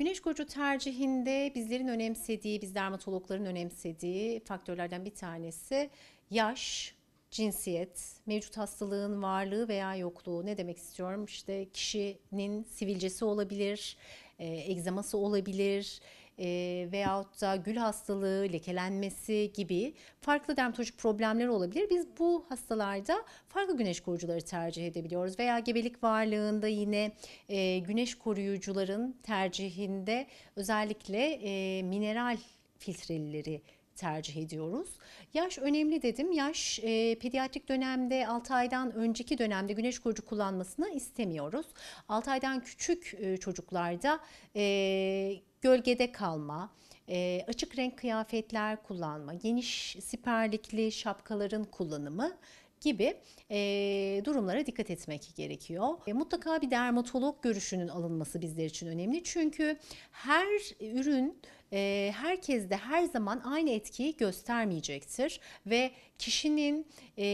Güneş koruyucu tercihinde bizlerin önemsediği, biz dermatologların önemsediği faktörlerden bir tanesi yaş, cinsiyet, mevcut hastalığın varlığı veya yokluğu. Ne demek istiyorum? İşte kişinin sivilcesi olabilir, e, egzaması olabilir e, veyahut da gül hastalığı, lekelenmesi gibi farklı dermatolojik problemler olabilir. Biz bu hastalarda farklı güneş koruyucuları tercih edebiliyoruz veya gebelik varlığında yine e, güneş koruyucuların tercihinde özellikle e, mineral filtrelileri tercih ediyoruz. Yaş önemli dedim. Yaş e, pediatrik dönemde 6 aydan önceki dönemde güneş koruyucu kullanmasını istemiyoruz. 6 aydan küçük e, çocuklarda e, gölgede kalma, e, açık renk kıyafetler kullanma, geniş siperlikli şapkaların kullanımı gibi e, durumlara dikkat etmek gerekiyor. E, mutlaka bir dermatolog görüşünün alınması bizler için önemli. Çünkü her ürün e, herkes de her zaman aynı etkiyi göstermeyecektir ve kişinin e,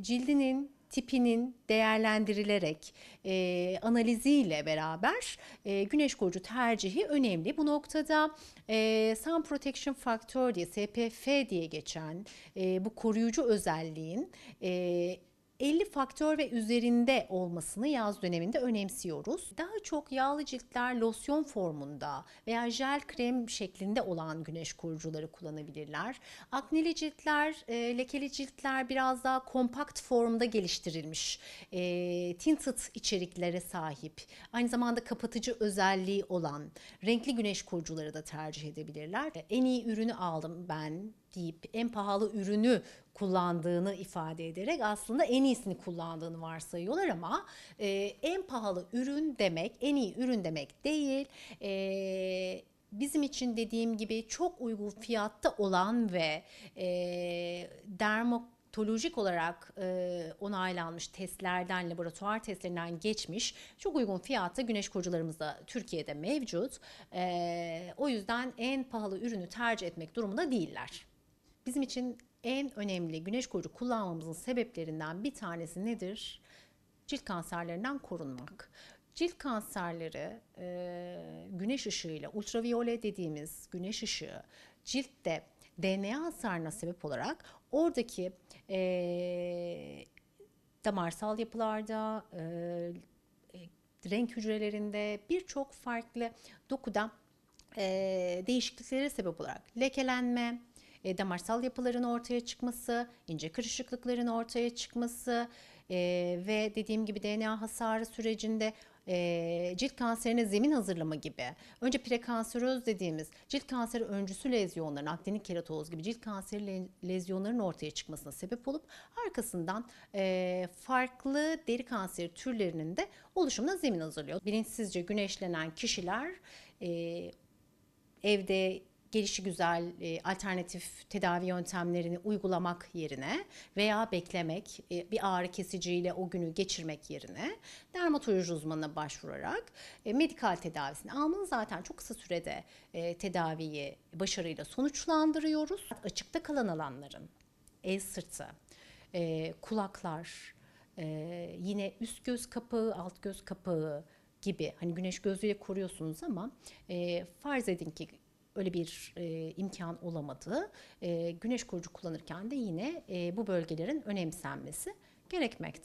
cildinin tipinin değerlendirilerek e, analiziyle beraber e, güneş koruyucu tercihi önemli. Bu noktada e, Sun Protection Factor diye SPF diye geçen e, bu koruyucu özelliğin e, 50 faktör ve üzerinde olmasını yaz döneminde önemsiyoruz. Daha çok yağlı ciltler losyon formunda veya jel krem şeklinde olan güneş koruyucuları kullanabilirler. Akneli ciltler, e, lekeli ciltler biraz daha kompakt formda geliştirilmiş e, tinted içeriklere sahip. Aynı zamanda kapatıcı özelliği olan renkli güneş koruyucuları da tercih edebilirler. En iyi ürünü aldım ben deyip en pahalı ürünü kullandığını ifade ederek aslında en iyisini kullandığını varsayıyorlar ama e, en pahalı ürün demek en iyi ürün demek değil. E, bizim için dediğim gibi çok uygun fiyatta olan ve e, dermatolojik olarak e, onaylanmış testlerden, laboratuvar testlerinden geçmiş çok uygun fiyatta güneş koruyucularımız da Türkiye'de mevcut. E, o yüzden en pahalı ürünü tercih etmek durumunda değiller. Bizim için en önemli güneş koruyucu kullanmamızın sebeplerinden bir tanesi nedir? Cilt kanserlerinden korunmak. Cilt kanserleri e, güneş ışığıyla ultraviyole dediğimiz güneş ışığı ciltte DNA hasarına sebep olarak oradaki e, damarsal yapılarda, e, e, renk hücrelerinde birçok farklı dokuda e, değişikliklere sebep olarak lekelenme, e, damarsal yapıların ortaya çıkması, ince kırışıklıkların ortaya çıkması e, ve dediğim gibi DNA hasarı sürecinde e, cilt kanserine zemin hazırlama gibi. Önce prekanseröz dediğimiz cilt kanseri öncüsü lezyonların, aktinik keratoz gibi cilt kanseri le- lezyonların ortaya çıkmasına sebep olup arkasından e, farklı deri kanseri türlerinin de oluşumuna zemin hazırlıyor. Bilinçsizce güneşlenen kişiler e, evde gelişi güzel e, alternatif tedavi yöntemlerini uygulamak yerine veya beklemek, e, bir ağrı kesiciyle o günü geçirmek yerine dermatoloji uzmanına başvurarak e, medikal tedavisini almanın zaten çok kısa sürede e, tedaviyi başarıyla sonuçlandırıyoruz. Açıkta kalan alanların el sırtı, e, kulaklar, e, yine üst göz kapağı, alt göz kapağı gibi hani güneş gözlüğüyle koruyorsunuz ama e, farz edin ki öyle bir e, imkan olamadı. E, güneş koruyucu kullanırken de yine e, bu bölgelerin önemsenmesi gerekmekte.